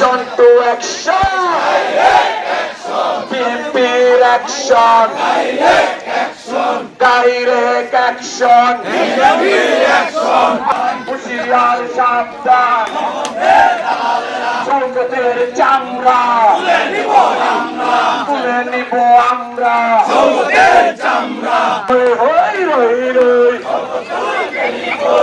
Action to action বিএনপির action direct action হুশিয়ার সাবধান সংকটের চামড়া তুলে নিব আমরা হই হই রই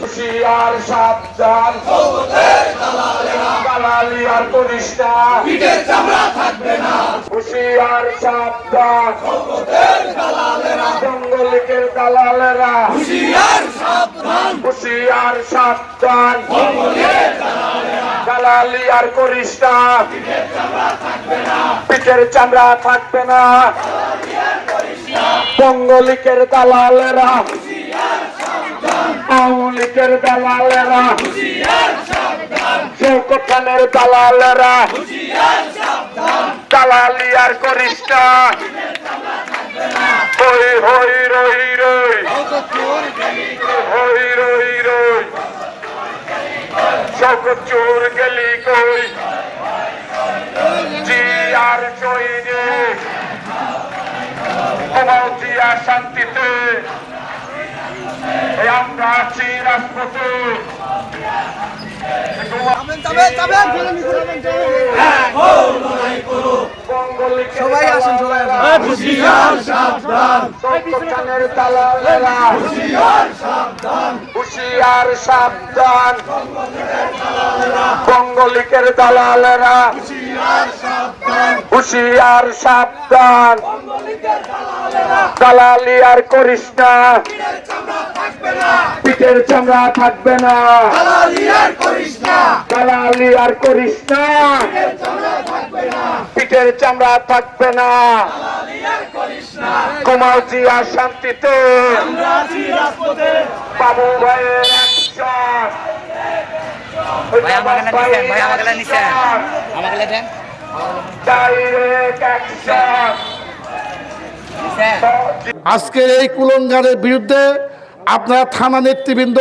হুশিয়ার সাবধান। দালালি আর করিস না হুশিয়ার সাবধান। জঙ্গলিকের দালালেরা হুশিয়ার সাবধান দালালি আর করিস না পিঠের চামড়া থাকবে না বঙ্গলিকের দালালেরা আওয়ামী লীগের দালালেরা শৌকত খানের দালালেরা, দালালি আর করিস হই হই, রই রই, হই, রই রই শৌকত চোর গেলি কই? জি আর চইনে ঘুমাও শান্তিতে। এই আমরা আছি রাজপথে। সবাই আসুন সবাই দালালেরা হুশিয়ার সাবধান। বঙ্গলিকের দালালেরা হুশিয়ার সাবধান। দালালি আর করিস না। পিঠের চামড়া থাকবে না। দালালি আর করিস না। পিঠের চামড়া থাকবে না। কুমার জিয়া শান্তিতে। বাবু ভাইয়ের আজকের এই কুলঙ্গারের বিরুদ্ধে আপনারা থানা নেতৃবৃন্দ,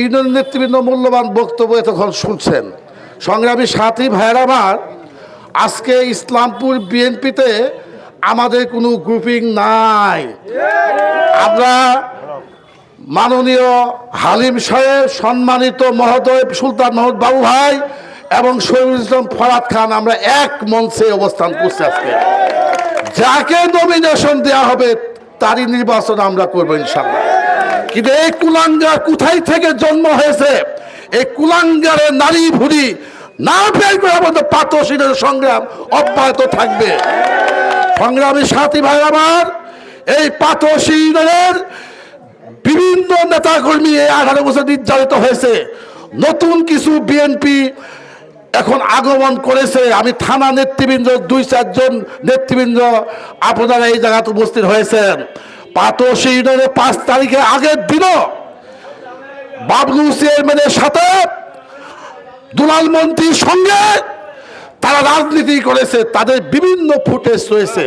ইউনিয়ন নেতৃবৃন্দ মূল্যবান বক্তব্য এতক্ষণ শুনছেন। সংগ্রামী সাথী ভাইয়ের আমার, আজকে ইসলামপুর বিএনপিতে আমাদের কোনো গ্রুপিং নাই। আমরা মাননীয় হালিম সাহেব, সম্মানিত মহোদয় সুলতান মোহাম্মদ বাবু ভাই এবং শহীদুল ইসলাম ফরাদ খান, আমরা এক মঞ্চে অবস্থান করছি আজকে। যাকে নমিনেশন দেওয়া হবে, তারই নির্বাচন আমরা করব ইনশাল্লাহ কিন্তু এই কুলাঙ্গার কোথায় থেকে জন্ম হয়েছে? এই কুলাঙ্গারের নারী ভুড়ি না বের করা পর্যন্ত পাতসীনের সংগ্রাম অব্যাহত থাকবে। সংগ্রামী সাথী ভাই আমার, এই পাতসীনের বিভিন্ন নেতাকর্মী এই আঠারো বছর নির্যাতিত হয়েছে। নতুন কিছু বিএনপি এখন আগমন করেছে। আমি থানা নেতৃবৃন্দ, দুই, চারজন নেতৃবৃন্দ আপনারা এই জায়গাতে উপস্থিত হয়েছেন। পাতসী ইউনিয়নে পাঁচ তারিখে আগের দিনও বাবলু চেয়ারম্যানের সাথে দুলাল মন্ত্রীর সঙ্গে তারা রাজনীতি করেছে। তাদের বিভিন্ন ফুটেজ রয়েছে।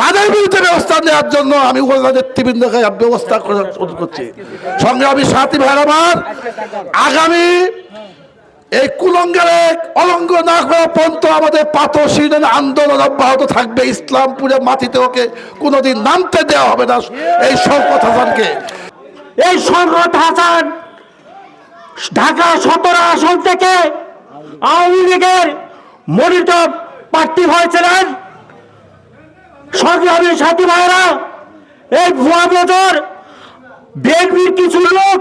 তাদের বিরুদ্ধে ব্যবস্থা নেওয়ার জন্য আমি উপজেলা নেতৃবৃন্দকে ব্যবস্থা করছি। সংগ্রামী সাথী আমার আগামী এই কুলঙ্গারে অলঙ্গ না করা পর্যন্ত আমাদের পাতশীলের আন্দোলন অব্যাহত থাকবে। ইসলামপুরের মাটিতে ওকে কোনোদিন নামতে দেওয়া হবে না। এই শওকত হাসানকে। এই শওকত হাসান ঢাকা সতেরো আসন থেকে আওয়ামী লীগের মনোনীত প্রার্থী হয়েছিলেন। সংগ্রামী সাথী ভাইরা এই ভুয়া বদর বিএনপির কিছু লোক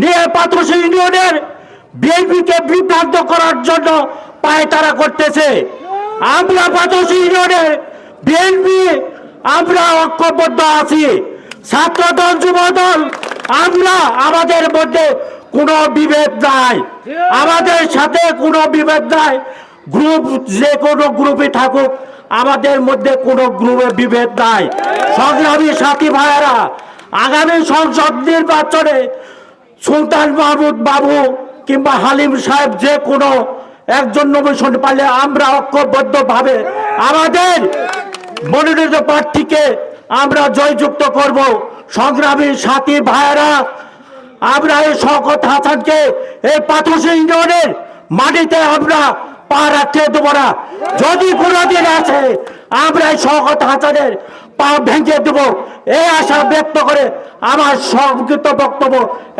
নিয়ে পাত্রসী ইউনিয়নের বিএনপিকে বিভ্রান্ত করার জন্য পায়তারা করতেছে। আমরা পাত্রসী ইউনিয়নের বিএনপি, আমরা ঐক্যবদ্ধ আছি। ছাত্রদল, যুবদল, আমরা আমাদের মধ্যে কোনো বিভেদ নাই। আমাদের সাথে কোনো বিভেদ নাই। গ্রুপ যে কোনো গ্রুপে থাকুক আমাদের মধ্যে কোনো গ্রুপে বিভেদ নাই। সংগ্রামী সাথী ভাইয়েরা, আগামী সংসদ নির্বাচনে সুলতান মাহমুদ বাবু কিংবা হালিম সাহেব যে কোনো একজন নমিশন পারলে আমরা ঐক্যবদ্ধভাবে আমাদের মনোনীত প্রার্থীকে আমরা জয়যুক্ত করব। সংগ্রামী সাথী ভাইয়েরা, আমরা এই শওকত হাসানকে এই পাথর ইউনিয়নের মাটিতে আমরা পা রাখতে দেবো না। যদি কোনোদিন আছে আমরা শওকত হাসানের পা ভেঙে দেব। এই আশা ব্যক্ত করে আমার সংক্ষিপ্ত বক্তব্য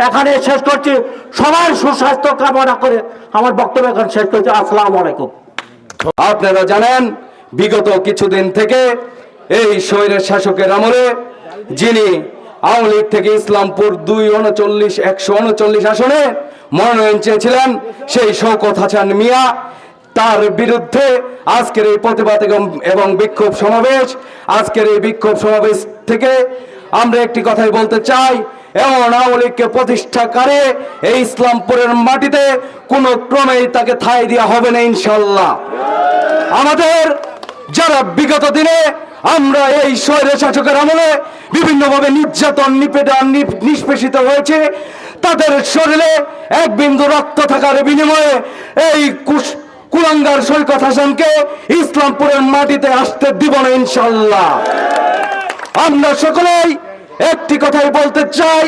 এখানে শেষ করছি। সবার সুস্বাস্থ্য কামনা করে আমার বক্তব্য এখন শেষ করছি। আসসালামু আলাইকুম। আপনারা জানেন, বিগত কিছুদিন থেকে এই স্বৈরের শাসকের আমলে যিনি আওয়ামী লীগ থেকে ইসলামপুর দুই উনচল্লিশ, একশো উনচল্লিশ আসনে মনোনয়ন চেয়েছিলেন, সেই শওকত হাসান মিয়া তার বিরুদ্ধে আজকের এই প্রতিবাদ এবং- বিক্ষোভ সমাবেশ, আজকের এই বিক্ষোভ সমাবেশ থেকে আমরা একটি কথাই বলতে চাই, এমন আওয়ামী লীগকে প্রতিষ্ঠা করে এই ইসলামপুরের মাটিতে কোনো ক্রমেই তাকে ঠাঁই দেওয়া হবে না ইনশাল্লাহ আমাদের যারা বিগত দিনে আমরা এই স্বৈর শাসকের আমলে বিভিন্নভাবে নির্যাতন নিপেটন নিপ- নিষ্পেষিত হয়েছে, তাদের শরীরে এক বিন্দু রক্ত থাকার বিনিময়ে এই কুশ- কুলাঙ্গার সৈকত হাসানকে ইসলামপুরের মাটিতে আসতে দিব না ইনশাল্লাহ আমরা সকলেই একটি কথাই বলতে চাই,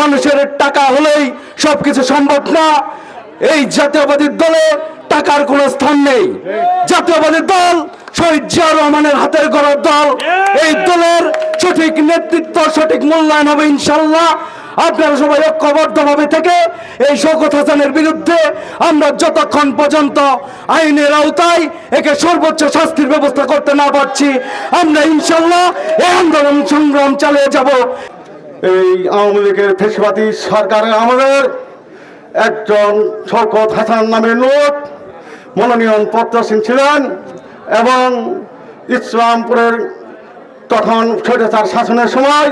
মানুষের টাকা হলেই সবকিছু সম্ভব না। এই জাতীয়বাদী দলে টাকার কোনো স্থান নেই। জাতীয়বাদী দল শহীদ রহমানের হাতের গড়ার দল। এই দলের সঠিক নেতৃত্ব, সঠিক মূল্যায়ন হবে ইনশাল্লাহ আপনারা সবাই ঐক্যবদ্ধভাবে থেকে এই শওকত হাসানের বিরুদ্ধে আমরা যতক্ষণ পর্যন্ত আইনের আওতায় একে সর্বোচ্চ শাস্তির ব্যবস্থা করতে না পারছি, আমরা ইনশাল্লাহ এই আন্দোলন সংগ্রাম চালিয়ে যাব। এই আওয়ামী লীগের ফেসবাদী সরকারের আমাদের একজন শওকত হাসান নামের লোক মনোনয়ন পত্রসীন ছিলেন এবং ইসলামপুরের তখন স্বৈরাচার শাসনের সময়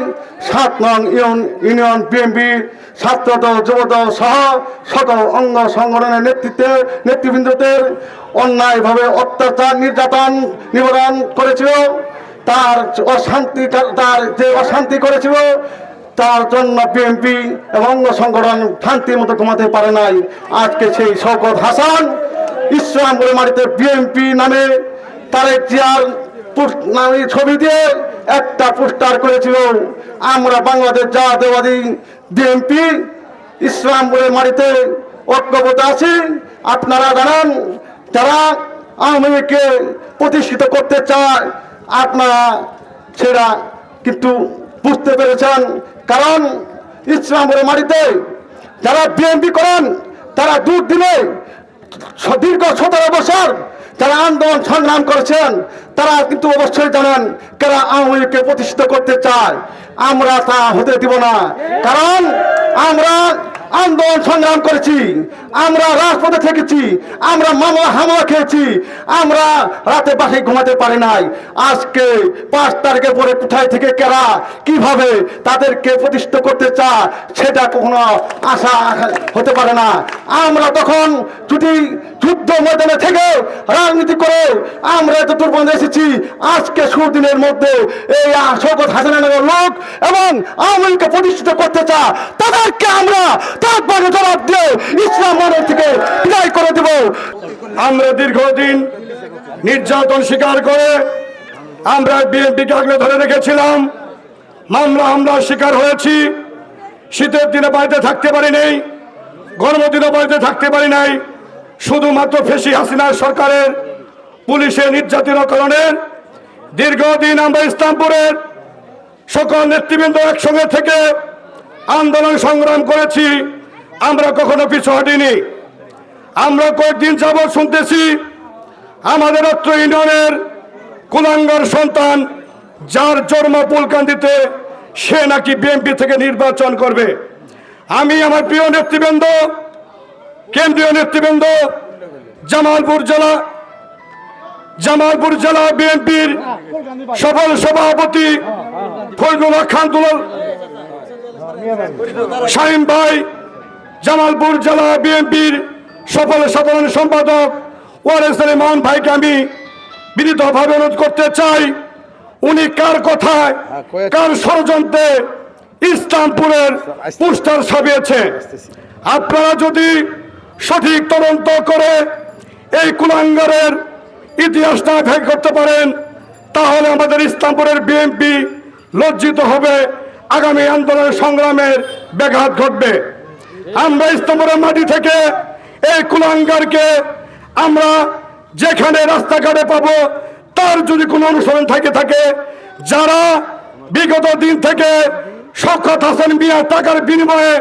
সাত নং ইউন ইউনিয়ন বিএনপি ছাত্রদল, যুবদল সহ সকল অঙ্গ সংগঠনের নেতৃত্বে নেতৃবৃন্দদের অন্যায়ভাবে অত্যাচার, নির্যাতন নিবারণ করেছিল। তার অশান্তি, তার যে অশান্তি করেছিল, তার জন্য বিএনপি এবং অঙ্গ সংগঠন শান্তির মতো ঘুমাতে পারে নাই। আজকে সেই শওকত হাসান ইসলামপুর মাটিতে বিএনপি নামে তারেক জিয়ার ছবি দিয়ে একটা পোস্টার করেছিল আমরা বাংলাদেশ জাতীয়বাদী বিএনপি ইসলামপুরের মাটিতে ঐক্যবদ্ধ আছি। আপনারা জানেন, যারা আওয়ামী লীগকে প্রতিষ্ঠিত করতে চায়, আপনারা সেটা কিন্তু বুঝতে পেরেছেন। কারণ ইসলামপুরের মাটিতে যারা বিএনপি করেন, তারা দূর দিনে স- দীর্ঘ সতেরো বছর যারা আন্দোলন সংগ্রাম করেছেন, তারা কিন্তু অবশ্যই জানেন কারা আওয়ামী লীগকে প্রতিষ্ঠিত করতে চায়। আমরা তা হতে দিব না। কারণ আমরা আন্দোলন সংগ্রাম করেছি। আমরা রাজপথে থেকেছি। আমরা মামলা হামলা খেয়েছি। আমরা রাতে বাসে ঘুমাতে পারি নাই। আজকে পাঁচ তারিখের পরে কোথায় থেকে কেরা, কীভাবে তাদেরকে প্রতিষ্ঠিত করতে চায়, সেটা কখনো আশা হতে পারে না। আমরা তখন যদি যুদ্ধ ময়দানে থেকে রাজনীতি করে আমরা এত দুর্বন্ধ এসেছি, আজকে সুদিনের মধ্যে এই শৌকত হাসানের লোক এবং আওয়ামী লীগকে প্রতিষ্ঠিত করতে চায়, তাদেরকে আমরা তারপরে জবাব দিয়ে ইসলাম মনের থেকে বিদায় করে দেব। আমরা দীর্ঘদিন নির্যাতন স্বীকার করে আমরা বিএনপিকে আগলে ধরে রেখেছিলাম। মামলা হামলার শিকার হয়েছি। শীতের দিনে বাড়িতে থাকতে পারি নাই গর্ভদিনে বাড়িতে থাকতে পারি নাই। শুধুমাত্র ফেসি হাসিনার সরকারের, পুলিশের নির্যাতনের কারণে দীর্ঘদিন আমরা ইসলামপুরের সকল নেতৃবৃন্দ একসঙ্গে থেকে আন্দোলন সংগ্রাম করেছি। আমরা কখনো পিছু হটিনি। আমরা কয়েকদিন যাবৎ শুনতেছি, আমাদের অত্র ইউনিয়নের কুলাঙ্গার সন্তান, যার জন্ম পুলকান্দিতে সে নাকি বিএনপি থেকে নির্বাচন করবে। আমি আমার প্রিয় নেতৃবৃন্দ, কেন্দ্রীয় নেতৃবৃন্দ, জামালপুর জেলা জামালপুর জেলা বিএনপির সফল সভাপতি ফজলুল্লাহ খান শাহিন ভাই জামালপুর জেলা বিএনপির সফল সাধারণ সম্পাদক ওয়ারেস মোহন ভাইকে আমি বিনীতভাবে অনুরোধ করতে চাই উনি কার কথায় কার ষড়যন্ত্রে ইসলামপুরের পোস্টার ছাপিয়েছে? আপনারা যদি সঠিক তদন্ত করে এই কুলাঙ্গারের ইতিহাসটা ভেদ করতে পারেন তাহলে আমাদের ইসলামপুরের বিএনপি লজ্জিত হবে আগামী আন্দোলন সংগ্রামের ব্যাঘাত ঘটবে। আমরা ইসলামপুরের মাটি থেকে এই কুলাঙ্গারকে আমরা যেখানে রাস্তাঘাটে পাবো, তার যদি কোনো অনুসরণ থাকে থাকে। যারা বিগত দিন থেকে শওকত হাসান মিয়ার টাকার বিনিময়ে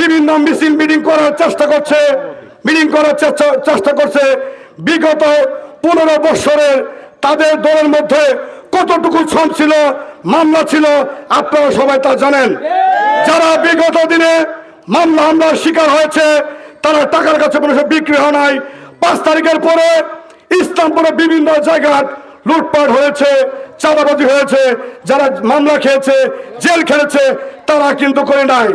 বিভিন্ন মিছিল মিটিং করার চেষ্টা করছে, মিটিং করার চেষ্টা চেষ্টা করছে, বিগত পনেরো বৎসরের তাদের দলের মধ্যে কতটুকু শ্রম ছিল, মামলা ছিল, আপনারা সবাই তা জানেন। যারা বিগত দিনে মামলা হামলার শিকার হয়েছে, তারা টাকার কাছে সময় বিক্রি হয় নাই। পাঁচ তারিখের পরে ইসলামপুরে বিভিন্ন জায়গায় লুটপাট হয়েছে, চাঁদাবাজি হয়েছে, যারা মামলা খেয়েছে, জেল খেলেছে, তারা কিন্তু করে নাই।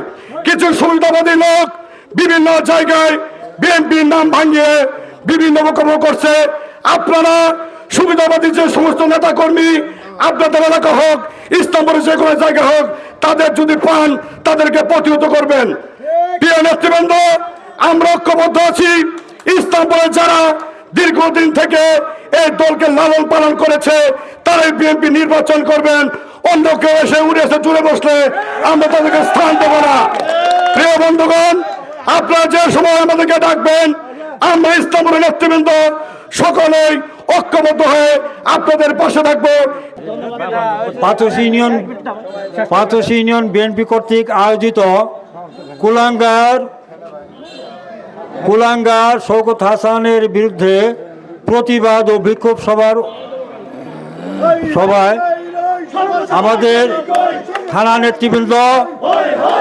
কিছু সুবিধাবাদী লোক বিভিন্ন জায়গায় বিএনপির নাম ভাঙিয়ে বিভিন্ন মোকাবিলা করছে। আপনারা সুবিধাবাদী যে সমস্ত নেতা কর্মী আপনাদের এলাকা হোক, ইসলামপুরের যে কোনো জায়গা হোক, তাদের যদি পান, তাদেরকে প্রতিহত করবেন। প্রিয় নেতৃবৃন্দ, আমরা ঐক্যবদ্ধ আছি। ইসলামপুরে যারা দীর্ঘদিন থেকে এই দলকে লালন পালন করেছে, তারাই বিএনপি নির্বাচন করবেন। অন্য কেউ এসে উড়ে এসে জুড়ে বসলে আমরা তাদেরকে স্থান দেবো না। প্রিয় বন্ধুগণ, আপনারা যে সময় আমাদেরকে ডাকবেন, আমরা ইসলামের নেতৃবৃন্দ সকলেই ঐক্যবদ্ধ হয়ে আপনাদের পাশে থাকব। পাথস ইউনিয়ন পাথস ইউনিয়ন বিএনপি কর্তৃক আয়োজিত কুলাঙ্গার কুলাঙ্গার শওকত হাসানের বিরুদ্ধে প্রতিবাদ ও বিক্ষোভ সভার, সভায় আমাদের থানা নেতৃবৃন্দ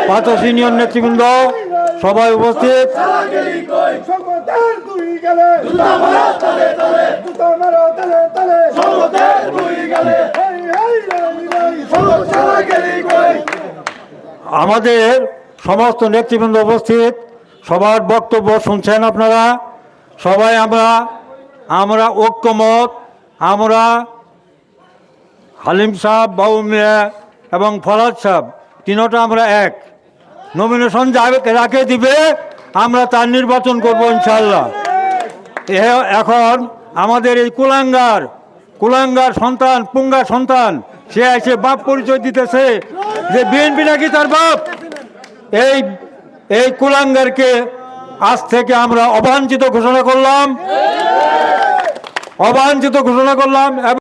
পাথস ইউনিয়ন নেতৃবৃন্দ সবাই উপস্থিত। আমাদের সমস্ত নেতৃবৃন্দ উপস্থিত, সবার বক্তব্য শুনছেন আপনারা। সবাই আমরা আমরা ঐক্যমত, আমরা হালিম সাহ বাবু মিয়া এবং ফরাজ সাহ তিনোটা আমরা এক। নমিনেশন যাকে রাখে দিবে, আমরা তার নির্বাচন করব ইনশাল্লাহ এখন আমাদের এই কুলাঙ্গার কুলাঙ্গার সন্তান, পুঙ্গা সন্তান, সে এসে বাপ পরিচয় দিতেছে যে বিএনপি নাকি তার বাপ? এই এই কুলাঙ্গারকে আজ থেকে আমরা অবাঞ্ছিত ঘোষণা করলাম। অবাঞ্ছিত ঘোষণা করলাম